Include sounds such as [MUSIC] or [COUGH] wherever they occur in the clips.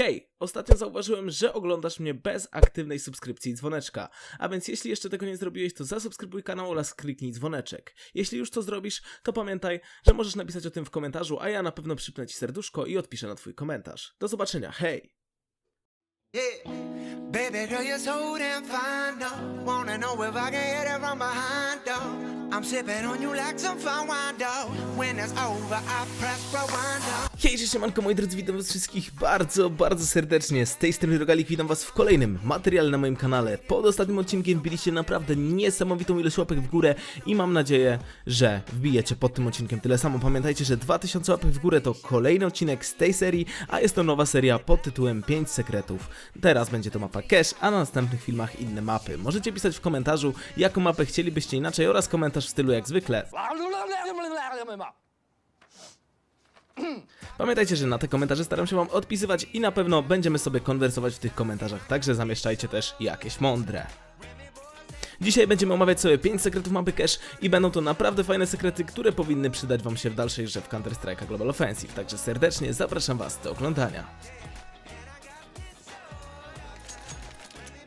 Hej, ostatnio zauważyłem, że oglądasz mnie bez aktywnej subskrypcji i dzwoneczka, a więc jeśli jeszcze tego nie zrobiłeś, to zasubskrybuj kanał oraz kliknij dzwoneczek. Jeśli już to zrobisz, to pamiętaj, że możesz napisać o tym w komentarzu, a ja na pewno przypnę ci serduszko i odpiszę na twój komentarz. Do zobaczenia, hej! I'm sipping on you like some fine wine. When it's over, I press rewind. Hej, siemanko moi drodzy, witam was wszystkich bardzo, bardzo serdecznie. Z tej strony Rogalik, witam was w kolejnym materiale na moim kanale. Pod ostatnim odcinkiem wbiliście naprawdę niesamowitą ilość łapek w górę i mam nadzieję, że wbijecie pod tym odcinkiem tyle samo. Pamiętajcie, że 2000 łapek w górę to kolejny odcinek z tej serii, a jest to nowa seria pod tytułem 5 sekretów. Teraz będzie to mapa Cash, a na następnych filmach inne mapy. Możecie pisać w komentarzu, jaką mapę chcielibyście inaczej oraz komentarz w stylu jak zwykle. [CLEARS THROAT] Pamiętajcie, że na te komentarze staram się wam odpisywać i na pewno będziemy sobie konwersować w tych komentarzach, także zamieszczajcie też jakieś mądre. Dzisiaj będziemy omawiać sobie 5 sekretów mapy Cache i będą to naprawdę fajne sekrety, które powinny przydać wam się w dalszej grze w Counter-Strike'a Global Offensive, także serdecznie zapraszam was do oglądania.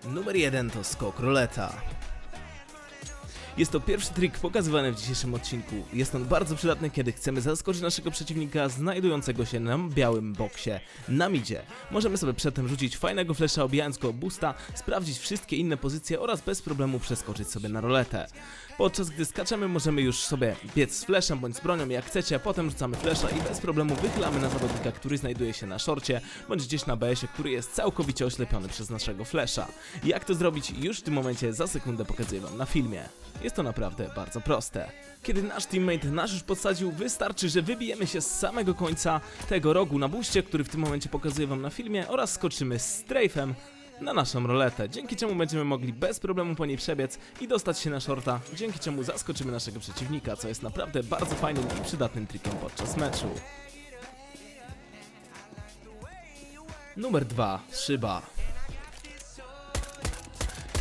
Numer 1 to skok roleta. Jest to pierwszy trik pokazywany w dzisiejszym odcinku. Jest on bardzo przydatny, kiedy chcemy zaskoczyć naszego przeciwnika znajdującego się na białym boksie na midzie. Możemy sobie przedtem rzucić fajnego flesza obijając go boosta, sprawdzić wszystkie inne pozycje oraz bez problemu przeskoczyć sobie na roletę. Podczas gdy skaczemy możemy już sobie biec z fleszem bądź z bronią jak chcecie, potem rzucamy flesza i bez problemu wychylamy na zawodnika, który znajduje się na szorcie bądź gdzieś na BS-ie, który jest całkowicie oślepiony przez naszego flesza. Jak to zrobić już w tym momencie za sekundę pokazuję wam na filmie. Jest to naprawdę bardzo proste. Kiedy nasz teammate nas już podsadził, wystarczy, że wybijemy się z samego końca tego rogu na buście, który w tym momencie pokazuję wam na filmie oraz skoczymy z strafem na naszą roletę, dzięki czemu będziemy mogli bez problemu po niej przebiec i dostać się na shorta, dzięki czemu zaskoczymy naszego przeciwnika, co jest naprawdę bardzo fajnym i przydatnym trikiem podczas meczu. Numer 2. Szyba.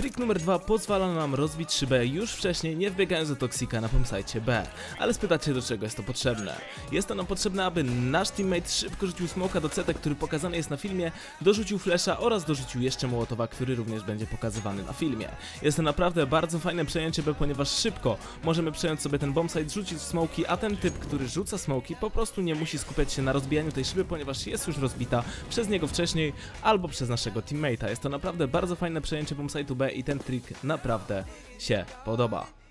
Trik numer dwa pozwala nam rozbić szybę już wcześniej, nie wbiegając do Toxika na bombsite B. Ale spytacie do czego jest to potrzebne. Jest nam potrzebne, aby nasz teammate szybko rzucił smoka do CT, który pokazany jest na filmie, dorzucił flasha oraz dorzucił jeszcze Mołotowa, który również będzie pokazywany na filmie. Jest to naprawdę bardzo fajne przejęcie B, ponieważ szybko możemy przejąć sobie ten bombsite, rzucić smoki, a ten typ, który rzuca smoki po prostu nie musi skupiać się na rozbijaniu tej szyby, ponieważ jest już rozbita przez niego wcześniej albo przez naszego teammate'a. Jest to naprawdę bardzo fajne przejęcie bombsite'u B i ten trik naprawdę się podoba.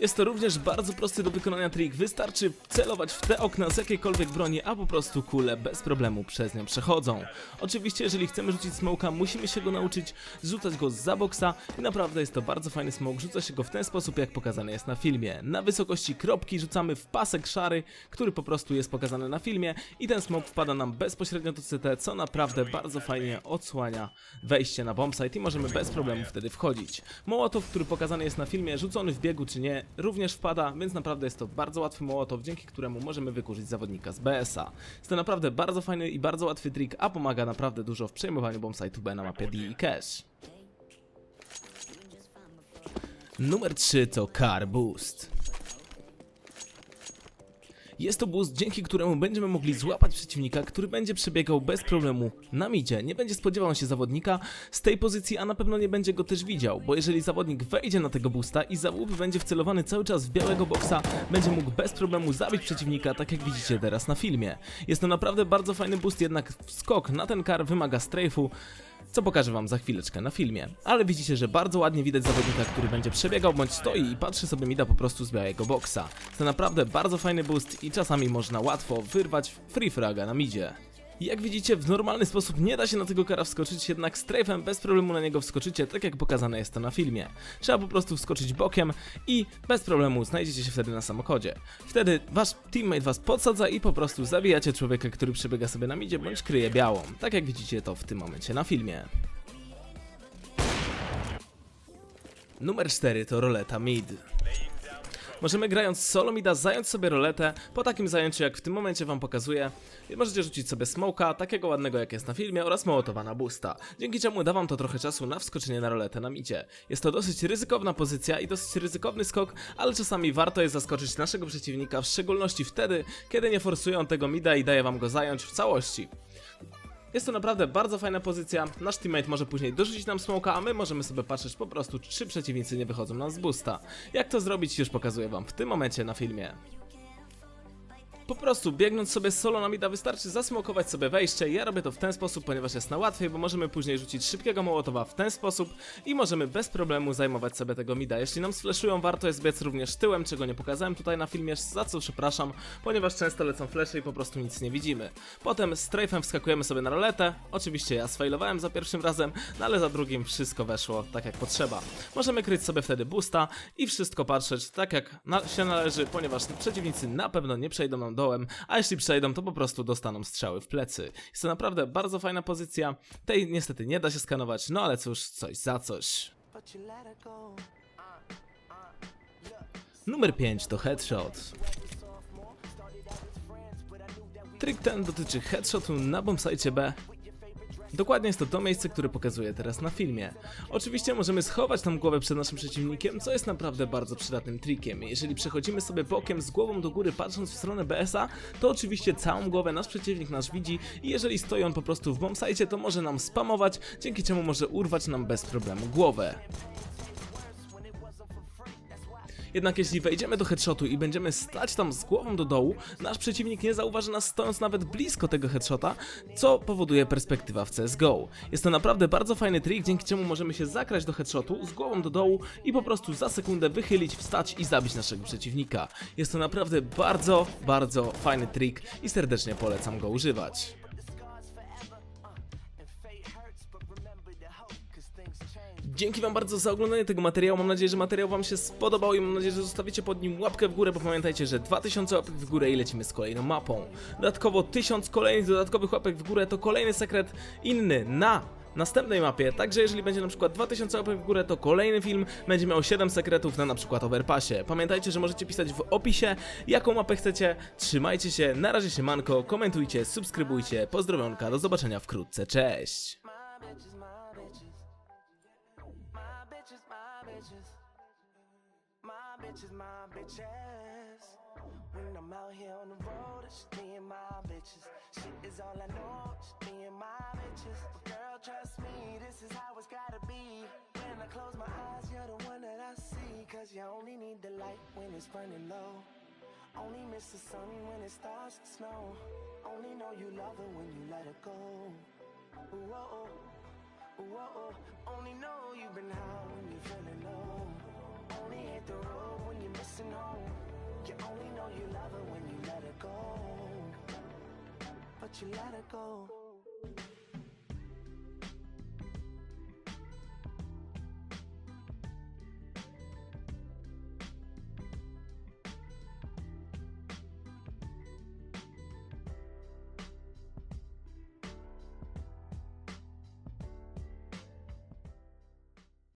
Jest to również bardzo prosty do wykonania trik, wystarczy celować w te okna z jakiejkolwiek broni, a po prostu kule bez problemu przez nią przechodzą. Oczywiście jeżeli chcemy rzucić smoka, musimy się go nauczyć rzucać go za boksa i naprawdę jest to bardzo fajny smoke, rzuca się go w ten sposób jak pokazane jest na filmie. Na wysokości kropki rzucamy w pasek szary, który po prostu jest pokazany na filmie i ten smoke wpada nam bezpośrednio do CT, co naprawdę bardzo fajnie odsłania wejście na bombsite i możemy bez problemu wtedy wchodzić. Mołotow, który pokazany jest na filmie, rzucony w biegu czy nie, również wpada, więc naprawdę jest to bardzo łatwy mołotow, dzięki któremu możemy wykurzyć zawodnika z BS-a. Jest to naprawdę bardzo fajny i bardzo łatwy trik, a pomaga naprawdę dużo w przejmowaniu bombsite'u B na mapie D i Cash. Numer 3 to Car Boost. Jest to boost, dzięki któremu będziemy mogli złapać przeciwnika, który będzie przebiegał bez problemu na midzie. Nie będzie spodziewał się zawodnika z tej pozycji, a na pewno nie będzie go też widział, bo jeżeli zawodnik wejdzie na tego boosta i za będzie wcelowany cały czas w białego boksa, będzie mógł bez problemu zabić przeciwnika, tak jak widzicie teraz na filmie. Jest to naprawdę bardzo fajny boost, jednak skok na ten kar wymaga strafe'u, co pokażę wam za chwileczkę na filmie. Ale widzicie, że bardzo ładnie widać zawodnika, który będzie przebiegał bądź stoi i patrzy sobie mida po prostu z białego boksa. To naprawdę bardzo fajny boost i czasami można łatwo wyrwać free fraga na midzie. Jak widzicie, w normalny sposób nie da się na tego kara wskoczyć, jednak strafem bez problemu na niego wskoczycie, tak jak pokazane jest to na filmie. Trzeba po prostu wskoczyć bokiem i bez problemu znajdziecie się wtedy na samochodzie. Wtedy wasz teammate was podsadza i po prostu zabijacie człowieka, który przebiega sobie na midzie bądź kryje białą, tak jak widzicie to w tym momencie na filmie. Numer 4 to roleta mid. Możemy grając solo mida zająć sobie roletę po takim zajęciu jak w tym momencie wam pokazuję. I Możecie rzucić sobie smoka, takiego ładnego jak jest na filmie oraz mołotowa na boosta, dzięki czemu da wam to trochę czasu na wskoczenie na roletę na midzie. Jest to dosyć ryzykowna pozycja i dosyć ryzykowny skok, ale czasami warto jest zaskoczyć naszego przeciwnika, w szczególności wtedy, kiedy nie forsują tego mida i daje wam go zająć w całości. Jest to naprawdę bardzo fajna pozycja. Nasz teammate może później dorzucić nam smoka, a my możemy sobie patrzeć po prostu, czy przeciwnicy nie wychodzą nam z boosta. Jak to zrobić, już pokazuję wam w tym momencie na filmie. Po prostu biegnąc sobie solo na mida wystarczy zasmokować sobie wejście. Ja robię to w ten sposób, ponieważ jest na łatwiej, bo możemy później rzucić szybkiego mołotowa w ten sposób i możemy bez problemu zajmować sobie tego mida. Jeśli nam sfleszują, warto jest biec również tyłem, czego nie pokazałem tutaj na filmie, za co przepraszam, ponieważ często lecą flesze i po prostu nic nie widzimy. Potem strafem wskakujemy sobie na roletę. Oczywiście ja sfailowałem za pierwszym razem, no ale za drugim wszystko weszło tak jak potrzeba. Możemy kryć sobie wtedy boosta i wszystko patrzeć tak jak na się należy, ponieważ przeciwnicy na pewno nie przejdą nam dołem, a jeśli przejdą, to po prostu dostaną strzały w plecy. Jest to naprawdę bardzo fajna pozycja. Tej niestety nie da się skanować, no ale cóż, coś za coś. Numer 5 to headshot. Trik ten dotyczy headshotu na bombsite B. Dokładnie jest to to miejsce, które pokazuję teraz na filmie. Oczywiście możemy schować tam głowę przed naszym przeciwnikiem, co jest naprawdę bardzo przydatnym trikiem. Jeżeli przechodzimy sobie bokiem z głową do góry patrząc w stronę BS-a, to oczywiście całą głowę nasz przeciwnik nas widzi i jeżeli stoi on po prostu w bombsite, to może nam spamować, dzięki czemu może urwać nam bez problemu głowę. Jednak jeśli wejdziemy do headshotu i będziemy stać tam z głową do dołu, nasz przeciwnik nie zauważy nas stojąc nawet blisko tego headshota, co powoduje perspektywa w CSGO. Jest to naprawdę bardzo fajny trik, dzięki czemu możemy się zakrać do headshotu z głową do dołu i po prostu za sekundę wychylić, wstać i zabić naszego przeciwnika. Jest to naprawdę bardzo, bardzo fajny trik i serdecznie polecam go używać. Dzięki wam bardzo za oglądanie tego materiału, mam nadzieję, że materiał wam się spodobał i mam nadzieję, że zostawicie pod nim łapkę w górę, bo pamiętajcie, że 2000 łapek w górę i lecimy z kolejną mapą. Dodatkowo 1000 kolejnych dodatkowych łapek w górę to kolejny sekret inny na następnej mapie, także jeżeli będzie na przykład 2000 łapek w górę, to kolejny film będzie miał 7 sekretów na na przykład Overpassie. Pamiętajcie, że możecie pisać w opisie, jaką mapę chcecie, trzymajcie się, na razie się manko, komentujcie, subskrybujcie, pozdrowionka, do zobaczenia wkrótce, cześć! My bitches, my bitches, my bitches. My bitches, my bitches. When I'm out here on the road, it's me and my bitches. Shit is all I know, just me and my bitches. But girl, trust me, this is how it's gotta be. When I close my eyes, you're the one that I see. Cause you only need the light when it's burning low. Only miss the sun when it starts to snow. Only know you love her when you let her go. Oh, oh. Only know you've been high when you're feeling low. Only hit the road when you're missing home. You only know you love her when you let her go. But you let her go.